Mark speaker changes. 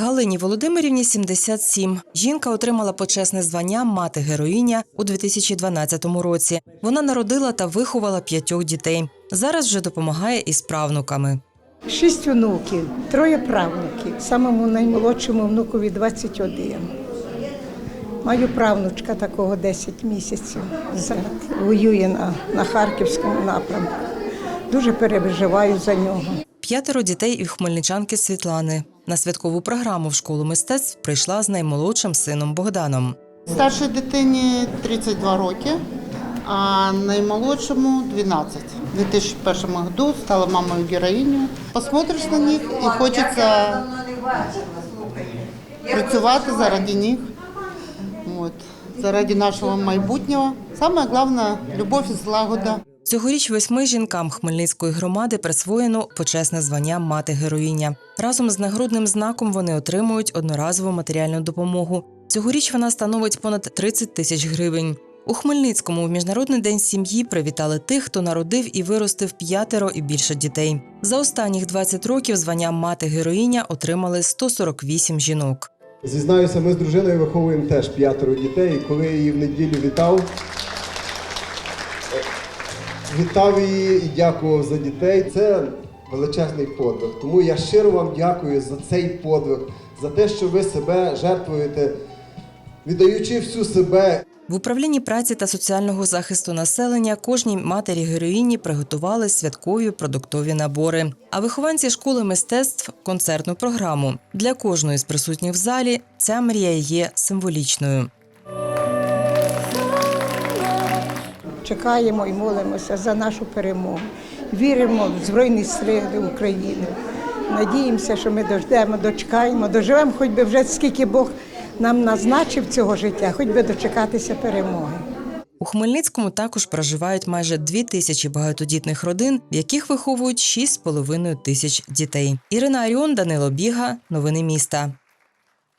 Speaker 1: Галині Володимирівні 77. Жінка отримала почесне звання мати героїня у 2012 році. Вона народила та виховала п'ятьох дітей. Зараз вже допомагає із правнуками.
Speaker 2: Шість онуків, троє правнуків. Самому наймолодшому внукові 21. Маю правнучка такого 10 місяців. Воює на, на Харківському напрямку. Дуже переживаю за нього.
Speaker 1: П'ятеро дітей і хмельничанки Світлани. На святкову програму в школу мистецтв прийшла з наймолодшим сином Богданом.
Speaker 3: Старшій дитині 32 роки, а наймолодшому 12. У 2001 году стала мамою героїнею. Посмотриш на них і хочеться працювати заради них, от, заради нашого майбутнього. Саме головне любов і злагода.
Speaker 1: Цьогоріч восьми жінкам Хмельницької громади присвоєно почесне звання мати героїня. Разом з нагрудним знаком вони отримують одноразову матеріальну допомогу. Цьогоріч вона становить понад 30 тисяч гривень. У Хмельницькому в міжнародний день сім'ї привітали тих, хто народив і виростив п'ятеро і більше дітей. За останніх 20 років звання мати героїня отримали 148 жінок.
Speaker 4: Зізнаюся, ми з дружиною виховуємо теж п'ятеро дітей. Коли я її в неділю вітав, вітав її і дякував за дітей. Це величезний подвиг. Тому я щиро вам дякую за цей подвиг, за те, що ви себе жертвуєте, віддаючи всю себе
Speaker 1: В управлінні праці та соціального захисту населення кожній матері героїні приготували святкові продуктові набори. А вихованці школи мистецтв концертну програму. Для кожної з присутніх в залі ця мрія є символічною.
Speaker 2: Чекаємо і молимося за нашу перемогу. Віримо в Збройні Сили України. Надіємося, що ми дождемо, дочекаємо, доживемо, хоч би вже скільки Бог нам назначив цього життя, хоч би дочекатися перемоги.
Speaker 1: У Хмельницькому також проживають майже дві тисячі багатодітних родин, в яких виховують 6,5 тисяч дітей. Ірина Аріон, Данило Біга. Новини міста.